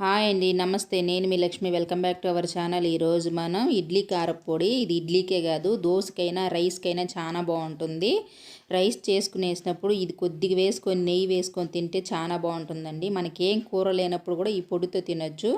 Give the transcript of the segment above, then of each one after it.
Hi అండి నమస్తే. నేను మీ Lakshmi. Welcome back to our channel. ఈరోజు మనం ఇడ్లీ కారపొడి. ఇది ఇడ్లీకే కాదు దోశకైనా రైస్కైనా చాలా బాగుంటుంది. రైస్ చేసుకునేసినప్పుడు ఇది కొద్దిగా వేసుకొని నెయ్యి వేసుకొని తింటే చాలా బాగుంటుందండి. మనకేం కూర లేనప్పుడు కూడా ఈ పొడితో తినొచ్చు.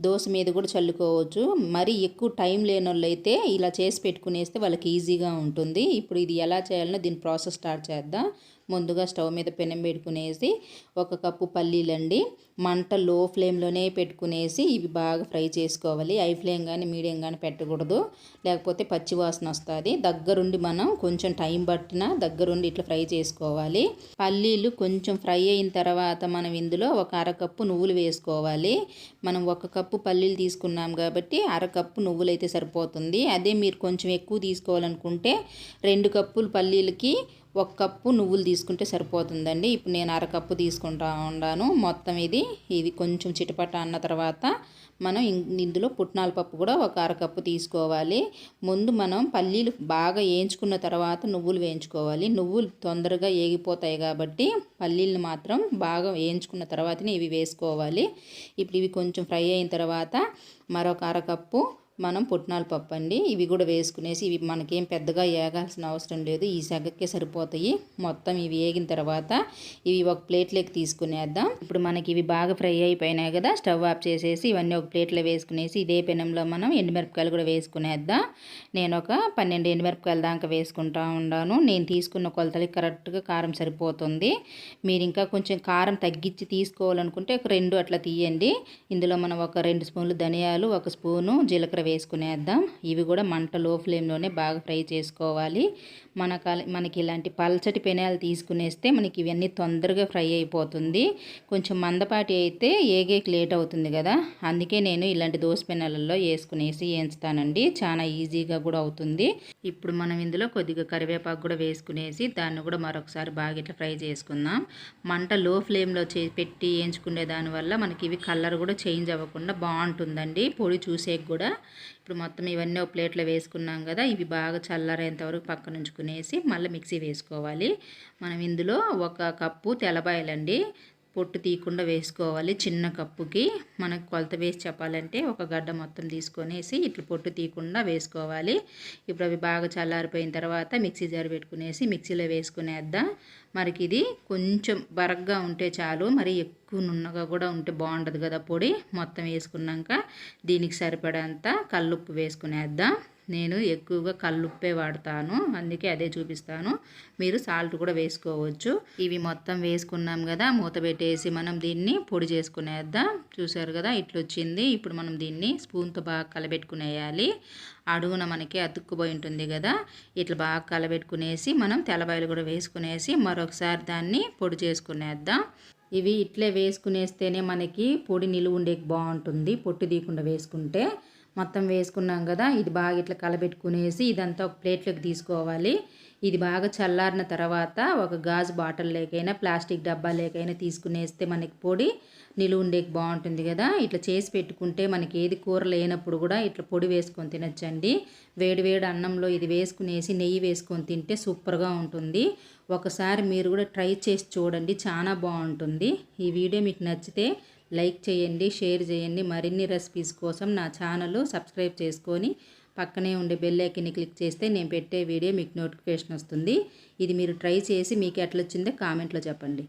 దోశ మీద కూడా చల్లుకోవచ్చు. మరి ఎక్కువ టైం లేని అయితే ఇలా చేసి పెట్టుకునేస్తే వాళ్ళకి ఈజీగా ఉంటుంది. ఇప్పుడు ఇది ఎలా చేయాలనో దీని ప్రాసెస్ స్టార్ట్ చేద్దాం. ముందుగా స్టవ్ మీద పెనం పెట్టుకునేసి ఒక కప్పు పల్లీలండి. మంట లో ఫ్లేమ్లోనే పెట్టుకునేసి ఇవి బాగా ఫ్రై చేసుకోవాలి. ఐ ఫ్లేమ్ కానీ మీడియం కానీ పెట్టకూడదు. లేకపోతే పచ్చివాసన వస్తుంది. దగ్గరుండి మనం కొంచెం టైం పట్టినా దగ్గరుండి ఇట్లా ఫ్రై చేసుకోవాలి. పల్లీలు కొంచెం ఫ్రై అయిన తర్వాత మనం ఇందులో ఒక అరకప్పు నువ్వులు వేసుకోవాలి. మనం ఒక కప్పు పల్లీలు తీసుకున్నాం కాబట్టి అరకప్పు నువ్వులు అయితే సరిపోతుంది. అదే మీరు కొంచెం ఎక్కువ తీసుకోవాలనుకుంటే రెండు కప్పులు పల్లీలకి ఒక కప్పు నువ్వులు తీసుకుంటే సరిపోతుందండి. ఇప్పుడు నేను అరకప్పు తీసుకుంటా ఉన్నాను మొత్తం ఇది ఇది కొంచెం చిటపట అన్న తర్వాత మనం ఇందులో పుట్నాల పప్పు కూడా ఒక అరకప్పు తీసుకోవాలి. ముందు మనం పల్లీలు బాగా వేయించుకున్న తర్వాత నువ్వులు వేయించుకోవాలి. నువ్వులు తొందరగా ఏగిపోతాయి కాబట్టి పల్లీలను మాత్రం బాగా వేయించుకున్న తర్వాతనే ఇవి వేసుకోవాలి. ఇప్పుడు ఇవి కొంచెం ఫ్రై అయిన తర్వాత మరొక అరకప్పు మనం పుట్నాల పప్పు అండి. ఇవి కూడా వేసుకునేసి ఇవి మనకేం పెద్దగా వేగాల్సిన అవసరం లేదు. ఈ సెగకే సరిపోతాయి. మొత్తం ఇవి వేగిన తర్వాత ఇవి ఒక ప్లేట్లోకి తీసుకునేద్దాం. ఇప్పుడు మనకి ఇవి బాగా ఫ్రై అయిపోయినాయి కదా. స్టవ్ ఆఫ్ చేసేసి ఇవన్నీ ఒక ప్లేట్లో వేసుకునేసి ఇదే పెనంలో మనం ఎండుమిరపకాయలు కూడా వేసుకునేద్దాం. నేను ఒక పన్నెండు ఎండుమిరపకాయల దాకా వేసుకుంటా ఉన్నాను నేను తీసుకున్న కొలతలకి కరెక్ట్గా కారం సరిపోతుంది. మీరు ఇంకా కొంచెం కారం తగ్గించి తీసుకోవాలనుకుంటే ఒక రెండు అట్లా తీయండి. ఇందులో మనం ఒక రెండు స్పూన్లు ధనియాలు ఒక స్పూను జీలకర్ర వేసుకునేద్దాం. ఇవి కూడా మంట లో ఫ్లేమ్లోనే బాగా ఫ్రై చేసుకోవాలి. మన మనకి ఇలాంటి పల్చటి పెనాలు తీసుకునేస్తే మనకి ఇవన్నీ తొందరగా ఫ్రై అయిపోతుంది. కొంచెం మందపాటి అయితే ఏగేకి లేట్ అవుతుంది కదా. అందుకే నేను ఇలాంటి దోశ పెనాలలో వేసుకునేసి వేయించుతానండి చాలా ఈజీగా కూడా అవుతుంది. ఇప్పుడు మనం ఇందులో కొద్దిగా కరివేపాకు కూడా వేసుకునేసి దాన్ని కూడా మరొకసారి బాగా ఇట్లా ఫ్రై చేసుకుందాం. మంట లో ఫ్లేమ్లో చే పెట్టి వేయించుకునే దానివల్ల మనకి ఇవి కలర్ కూడా చేంజ్ అవ్వకుండా బాగుంటుందండి. పొడి చూసేకి కూడా ఇప్పుడు మొత్తం ఇవన్నీ ఒక ప్లేట్లో వేసుకున్నాం కదా ఇవి బాగా చల్లారేంత వరకు పక్కన ఉంచుకునేసి మళ్ళీ మిక్సీ వేసుకోవాలి. మనం ఇందులో ఒక కప్పు తెల్లబాయలండి పొట్టు తీయకుండా వేసుకోవాలి. చిన్న కప్పుకి మనకు కొలత వేసి చెప్పాలంటే ఒక గడ్డ మొత్తం తీసుకొనేసి ఇట్లా పొట్టు తీయకుండా వేసుకోవాలి. ఇప్పుడు అవి బాగా చల్లారిపోయిన తర్వాత మిక్సీ జారు పెట్టుకునేసి మిక్సీలో వేసుకునేద్దాం. మరికి ఇది కొంచెం బరగ్గా ఉంటే చాలు. మరి ఎక్కువ నున్నగా కూడా ఉంటే బాగుండదు కదా పొడి. మొత్తం వేసుకున్నాక దీనికి సరిపడంత కల్లుప్పు వేసుకునేద్దాం. నేను ఎక్కువగా కల్లుప్పే వాడతాను. అందుకే అదే చూపిస్తాను. మీరు సాల్ట్ కూడా వేసుకోవచ్చు. ఇవి మొత్తం వేసుకున్నాం కదా మూత పెట్టేసి మనం దీన్ని పొడి చేసుకునేద్దాం. చూసారు కదా ఇట్లా వచ్చింది ఇప్పుడు మనం దీన్ని స్పూన్తో బాగా కలబెట్టుకునేయాలి. అడుగున మనకి అతుక్కుపోయి ఉంటుంది కదా ఇట్లా బాగా కలబెట్టుకునేసి మనం తెల్లబాయలు కూడా వేసుకునేసి మరొకసారి దాన్ని పొడి చేసుకునేద్దాం. ఇవి ఇట్లే వేసుకునేస్తేనే మనకి పొడి నిలువ ఉండేకి బాగుంటుంది. పొట్టు తీయకుండా వేసుకుంటే మొత్తం వేసుకున్నాం కదా ఇది బాగా ఇట్లా కలబెట్టుకునేసి ఇదంతా ఒక ప్లేట్లోకి తీసుకోవాలి. ఇది బాగా చల్లారిన తర్వాత ఒక గాజు బాటిల్ లేకైనా ప్లాస్టిక్ డబ్బా లేకైనా తీసుకునేస్తే మనకి పొడి నిలువ ఉండేకి బాగుంటుంది కదా. ఇట్లా చేసి పెట్టుకుంటే మనకి ఏది కూర లేనప్పుడు కూడా ఇట్లా పొడి వేసుకొని తినచ్చండి. వేడి వేడి అన్నంలో ఇది వేసుకునేసి నెయ్యి వేసుకొని తింటే సూపర్గా ఉంటుంది. ఒకసారి మీరు కూడా ట్రై చేసి చూడండి చాలా బాగుంటుంది. ఈ వీడియో మీకు నచ్చితే లైక్ చేయండి షేర్ చేయండి. మరిన్ని రెసిపీస్ కోసం నా ఛానల్ సబ్స్క్రైబ్ చేసుకొని పక్కనే ఉండే బెల్ ఐకన్ని క్లిక్ చేస్తే నేను పెట్టే వీడియో మీకు నోటిఫికేషన్ వస్తుంది. ఇది మీరు ట్రై చేసి మీకు ఎట్లా వచ్చిందో కామెంట్లో చెప్పండి.